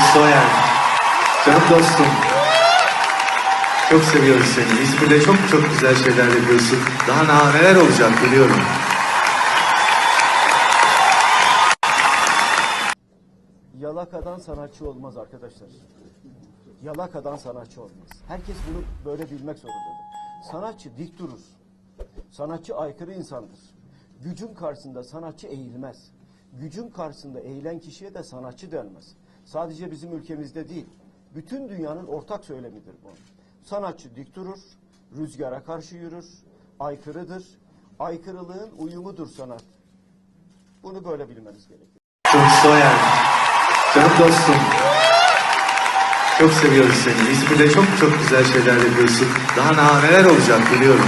Soyer. Canım dostum. Çok seviyoruz seni. İzmir'de çok çok güzel şeyler yapıyorsun. Daha neler olacak biliyorum. Yalakadan sanatçı olmaz arkadaşlar. Yalakadan sanatçı olmaz. Herkes bunu böyle bilmek zorundadır. Sanatçı dik durur. Sanatçı aykırı insandır. Gücün karşısında sanatçı eğilmez. Gücün karşısında eğilen kişiye de sanatçı denmez. Sadece bizim ülkemizde değil, bütün dünyanın ortak söylemidir bu. Sanatçı dik durur, rüzgara karşı yürür, aykırıdır. Aykırılığın uyumudur sanat. Bunu böyle bilmeniz gerekiyor. Soyer. Canım dostum. Çok seviyoruz seni. İzmir'de çok çok güzel şeyler yapıyorsun. Daha neler olacak biliyorum.